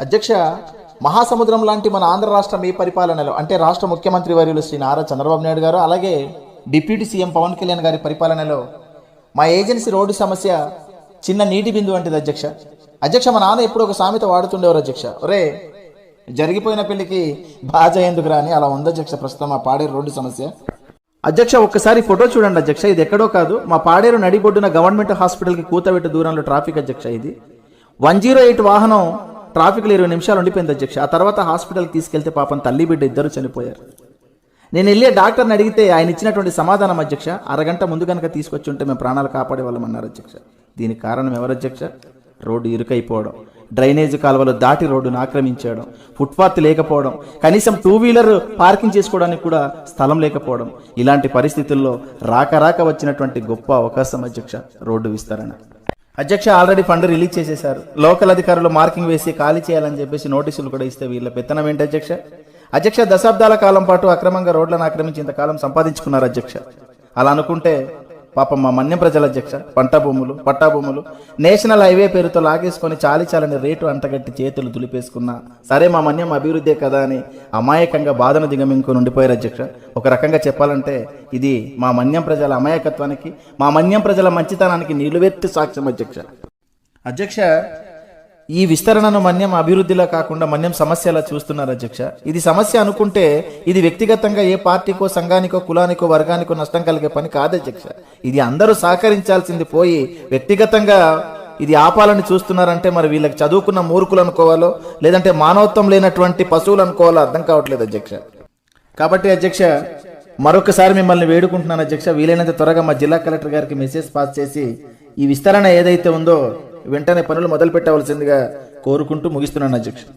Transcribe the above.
అధ్యక్ష మహాసముద్రం లాంటి మన ఆంధ్ర రాష్ట్రం ఈ పరిపాలనలో? అంటే రాష్ట్ర ముఖ్యమంత్రి వర్యులు శ్రీ నారా చంద్రబాబు నాయుడు గారు అలాగే డిప్యూటీ సీఎం పవన్ కళ్యాణ్ గారి పరిపాలనలో మా ఏజెన్సీ రోడ్డు సమస్య చిన్న నీటి బిందు వంటిది అధ్యక్ష. అధ్యక్ష మా నాన్న ఎప్పుడు ఒక సామెత వాడుతుండేవారు అధ్యక్ష. ఒరే జరిగిపోయిన పెళ్ళికి బాజా ఎందుకు రాని అలా ఉంది అధ్యక్ష ప్రస్తుతం మా పాడేరు రోడ్డు సమస్య. అధ్యక్ష ఒక్కసారి ఫోటో చూడండి అధ్యక్ష ఇది ఎక్కడో కాదు. మా పాడేరు నడిబొడ్డున గవర్నమెంట్ హాస్పిటల్కి కూతబెట్టు దూరంలో ట్రాఫిక్ అధ్యక్ష ఇది. వన్ జీరో ఎయిట్ వాహనం ట్రాఫిక్లో ఇరవై నిమిషాలు ఉండిపోయింది అధ్యక్ష. ఆ తర్వాత హాస్పిటల్కి తీసుకెళ్తే పాపం తల్లి బిడ్డ ఇద్దరు చనిపోయారు. నేను వెళ్ళే డాక్టర్ని అడిగితే ఆయన ఇచ్చినటువంటి సమాధానం అధ్యక్ష అరగంట ముందు కనుక తీసుకొచ్చి ఉంటే మేము ప్రాణాలు కాపాడే వాళ్ళం అధ్యక్ష. దీనికి కారణం ఎవరు అధ్యక్ష? రోడ్డు ఇరుకైపోవడం డ్రైనేజ్ కాలువలు దాటి రోడ్డును ఆక్రమించడం ఫుట్పాత్ లేకపోవడం కనీసం టూ వీలర్ పార్కింగ్ చేసుకోవడానికి కూడా స్థలం లేకపోవడం. ఇలాంటి పరిస్థితుల్లో రాక రాక వచ్చినటువంటి గొప్ప అవకాశం అధ్యక్ష రోడ్డు విస్తరణ. అధ్యక్ష ఆల్రెడీ ఫండ్ రిలీజ్ చేసేశారు. లోకల్ అధికారులు మార్కింగ్ వేసి ఖాళీ చేయాలని చెప్పేసి నోటీసులు కూడా ఇస్తే వీళ్ళ పెత్తనం ఏంటి అధ్యక్ష? అధ్యక్ష దశాబ్దాల కాలం పాటు అక్రమంగా రోడ్లను ఆక్రమించి ఇంతకాలం సంపాదించుకున్నారు అధ్యక్ష. అలా అనుకుంటే పాపం మా మన్యం ప్రజల అధ్యక్ష పంట భూములు పట్టా భూములు నేషనల్ హైవే పేరుతో లాగేసుకొని చాలి చాలని రేటు అంటగట్టి చేతులు దులిపేసుకున్నా. సరే మా మన్యం అభివృద్ధే కదా అని అమాయకంగా బాధన దిగమింకు ఉండిపోయారు అధ్యక్ష. ఒక రకంగా చెప్పాలంటే ఇది మా మన్యం ప్రజల అమాయకత్వానికి మా మన్యం ప్రజల మంచితనానికి నిలువెత్తు సాక్ష్యం అధ్యక్ష. అధ్యక్ష ఈ విస్తరణను మన్యం అభివృద్ధిలా కాకుండా మన్యం సమస్యలా చూస్తున్నారు అధ్యక్ష. ఇది సమస్య అనుకుంటే ఇది వ్యక్తిగతంగా ఏ పార్టీకో సంఘానికో కులానికో వర్గానికో నష్టం కలిగే పని కాదు అధ్యక్ష. ఇది అందరూ సహకరించాల్సింది పోయి వ్యక్తిగతంగా ఇది ఆపాలని చూస్తున్నారంటే మరి వీళ్ళకి చదువుకున్న మూర్ఖులు అనుకోవాలో లేదంటే మానవత్వం లేనటువంటి పశువులు అనుకోవాలో అర్థం కావట్లేదు అధ్యక్ష. కాబట్టి అధ్యక్ష మరొకసారి మిమ్మల్ని వేడుకుంటున్నాను అధ్యక్ష. వీలైనంత త్వరగా మా జిల్లా కలెక్టర్ గారికి మెసేజ్ పాస్ చేసి ఈ విస్తరణ ఏదైతే ఉందో వెంటనే పనులు మొదలు పెట్టవలసిందిగా కోరుకుంటూ ముగిస్తున్నాను అధ్యక్షుడు